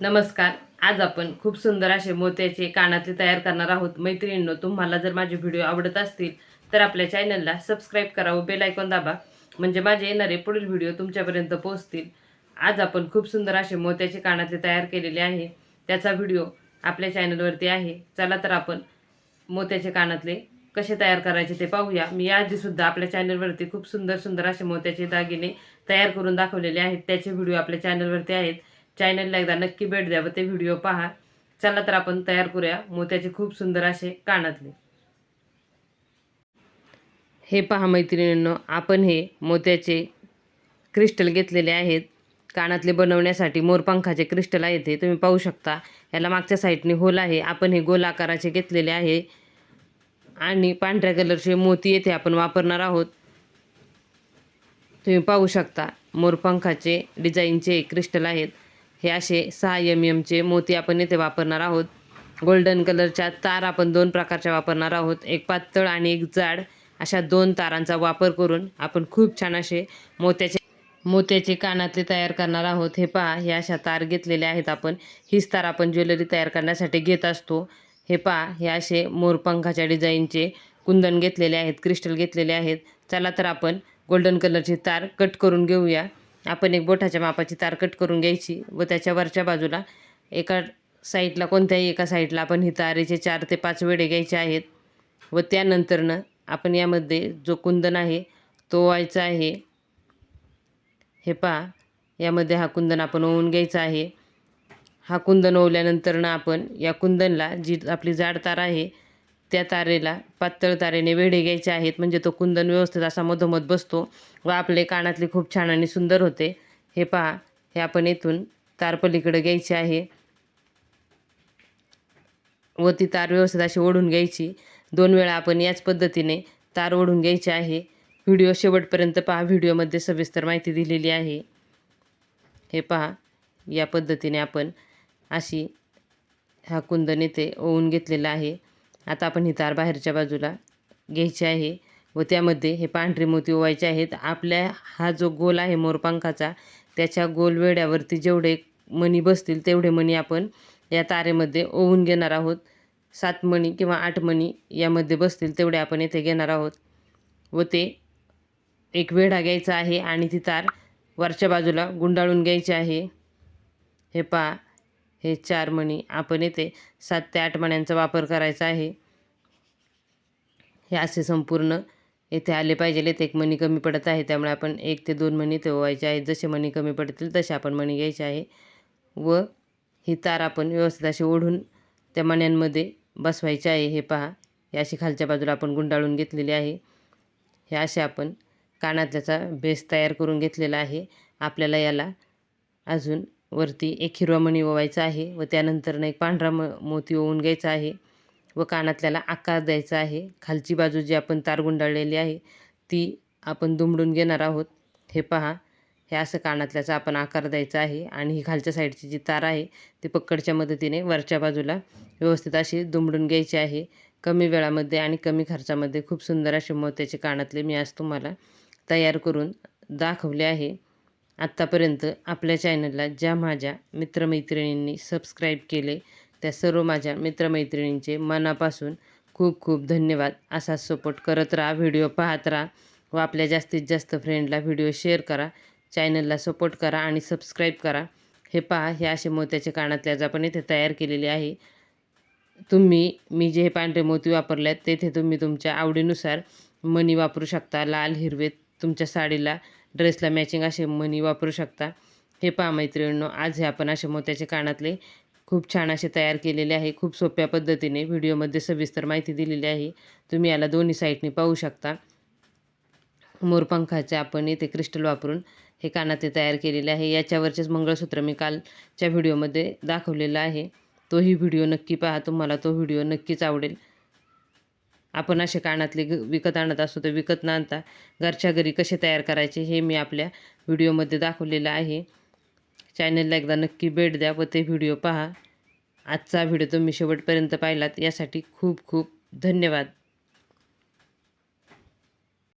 नमस्कार. आज आपण खूप सुंदर असे मोत्याचे कानातले तयार करणार आहोत. मैत्रिणींनो तुम्हाला जर माझे व्हिडिओ आवडत असतील तर आपल्या चॅनलला सबस्क्राईब करा व बेल आयकॉन दाबा. म्हणजे माझे येणारे पुढील व्हिडिओ तुमच्यापर्यंत पोहोचतील. आज आपण खूप सुंदर असे मोत्याचे कानातले तयार केलेले आहे. त्याचा व्हिडिओ आपल्या चॅनलवरती आहे. चला तर आपण मोत्याचे कानातले कसे तयार करायचे ते पाहूया. मी आधीसुद्धा आपल्या चॅनलवरती खूप सुंदर सुंदर असे मोत्याचे दागिने तयार करून दाखवलेले आहेत. त्याचे व्हिडिओ आपल्या चॅनलवरती आहेत. चॅनलला एकदा नक्की भेट द्या व ते व्हिडिओ पहा. चला तर आपण तयार करूया मोत्याचे खूप सुंदर असे कानातले. हे पहा मैत्रिणींनो आपण हे मोत्याचे क्रिस्टल घेतलेले आहेत. कानातले बनवण्यासाठी मोरपंखाचे क्रिस्टल आहे ते तुम्ही पाहू शकता. याला मागच्या साईडने होल आहे. आपण हे गोल आकाराचे घेतलेले आहे. आणि पांढऱ्या कलरचे मोती येथे आपण वापरणार आहोत. तुम्ही पाहू शकता मोरपंखाचे डिझाईनचे क्रिस्टल आहेत. हे असे सहा एम एमचे मोती आपण येथे वापरणार आहोत. गोल्डन कलरच्या तार आपण दोन प्रकारच्या वापरणार आहोत. एक पातळ आणि एक जाड. अशा दोन तारांचा वापर करून आपण खूप छान असे मोत्याचे मोत्याचे कानातले तयार करणार आहोत. हे पहा हे अशा तार घेतलेले आहेत आपण. हीच तार आपण ज्वेलरी तयार करण्यासाठी घेत असतो. हे पहा हे असे मोरपंखाच्या डिझाईनचे कुंदन घेतलेले आहेत क्रिस्टल घेतलेले आहेत. चला तर आपण गोल्डन कलरची तार कट करून घेऊया. आपण एक बोटाच्या मापाची तार कट करून घ्यायची व त्याच्या वरच्या बाजूला एका साईडला कोणत्याही एका साईडला आपण ही तारेचे चार ते पाच वेडे घ्यायचे आहेत. व त्यानंतरनं आपण यामध्ये जो कुंदन आहे तो व्हायचा आहे. हे पहा यामध्ये हा कुंदन आपण ओवून घ्यायचा आहे. हा कुंदन ओवल्यानंतरनं आपण या कुंदनला जी आपली जाड तार आहे त्या तारेला पातळ तारेने वेढे घ्यायचे आहेत. म्हणजे तो कुंदन व्यवस्थित असा मधोमध बसतो व आपले कानातले खूप छान आणि सुंदर होते. हे पहा हे आपण इथून तारपलीकडं घ्यायचे आहे. व ती तार व्यवस्थित अशी ओढून घ्यायची. दोन वेळा आपण याच पद्धतीने तार ओढून घ्यायची आहे. व्हिडिओ शेवटपर्यंत पहा. व्हिडिओमध्ये सविस्तर माहिती दिलेली आहे. हे पहा या पद्धतीने आपण अशी हा कुंदन इथे ओवून घेतलेला आहे. आता आपण ही तार बाहेरच्या बाजूला घ्यायची आहे व त्यामध्ये हे पांढरे मोती ओवायचे आहेत. आपल्या हा जो गोल आहे मोरपंखाचा त्याच्या गोल वेड्यावरती जेवढे मणी बसतील तेवढे मणी आपण या तारेमध्ये ओवून घेणार आहोत. सात मणी किंवा आठ मणी यामध्ये बसतील तेवढे आपण येथे घेणार आहोत. व ते एक वेढा घ्यायचा आहे आणि ती तार वरच्या बाजूला गुंडाळून घ्यायची आहे. हे पहा हे चार मणी आपण येथे सात ते आठ मण्यांचा वापर करायचा आहे. हे असे संपूर्ण येथे आले पाहिजे. येथे एक मणी कमी पडत आहे. त्यामुळे आपण एक ते दोन मणी ते ओवायचे आहेत. जसे मणी कमी पडतील तसे आपण मणी घ्यायचे आहे. व ही तार आपण व्यवस्थित अशी ओढून त्या मण्यांमध्ये बसवायचे आहे. हे पहा. हे अशी खालच्या बाजूला आपण गुंडाळून घेतलेली आहे. हे असे आपण कानातल्याचा बेस तयार करून घेतलेला आहे. आपल्याला याला अजून वरती एक हिरवा मणी ओवायचा आहे व त्यानंतरनं एक पांढरा म मोती ओवून घ्यायचा आहे व कानातल्याला आकार द्यायचा आहे. खालची बाजू जी आपण तार गुंडाळलेली आहे ती आपण दुमडून घेणार आहोत. हे पहा हे असं कानातल्याचा आपण आकार द्यायचा आहे आणि ही खालच्या साईडची जी तार आहे ती पक्कडच्या मदतीने वरच्या बाजूला व्यवस्थित अशी दुमडून घ्यायची आहे. कमी वेळामध्ये आणि कमी खर्चामध्ये खूप सुंदर असे मोत्याचे कानातले मी आज तुम्हाला तयार करून दाखवले आहे. आत्तापर्यंत आपल्या चॅनलला ज्या माझ्या मित्रमैत्रिणींनी सबस्क्राईब केले त्या सर्व माझ्या मित्रमैत्रिणींचे मनापासून खूप खूप धन्यवाद. असा सपोर्ट करत राहा व्हिडिओ पाहत राहा व आपल्या जास्तीत जास्त फ्रेंडला व्हिडिओ शेअर करा चॅनलला सपोर्ट करा आणि सबस्क्राईब करा. हे पहा हे असे मोत्याचे कानातल्या आज इथे तयार केलेले आहे. तुम्ही मी जे हे पांढरे मोती वापरले आहेत तेथे तुम्ही तुमच्या आवडीनुसार मणी वापरू शकता. लाल हिरवे तुमच्या साडीला ड्रेसला मॅचिंग असे मणी वापरू शकता. हे पहा मैत्रिणींनो आज हे आपण असे मोत्याचे कानातले खूप छान असे तयार केलेले आहे. खूप सोप्या पद्धतीने व्हिडिओमध्ये सविस्तर माहिती दिलेली आहे. तुम्ही याला दोन्ही साईडने पाहू शकता. मोरपंखाचे आपण इथे क्रिस्टल वापरून हे कानातले तयार केलेले आहे. याच्यावरचेच मंगळसूत्र मी कालच्या व्हिडिओमध्ये दाखवलेलं आहे. तोही व्हिडिओ नक्की पहा. तुम्हाला तो व्हिडिओ नक्कीच आवडेल. आपण असे कानातले ग विकत आणत असतो तर विकत न आणता घरच्या घरी कसे तयार करायचे हे मी आपल्या व्हिडिओमध्ये दाखवलेलं आहे. चॅनलला एकदा नक्की भेट द्या व ते व्हिडिओ पहा. आजचा व्हिडिओ तुम्ही शेवटपर्यंत पाहिलात. यासाठी खूप खूप धन्यवाद.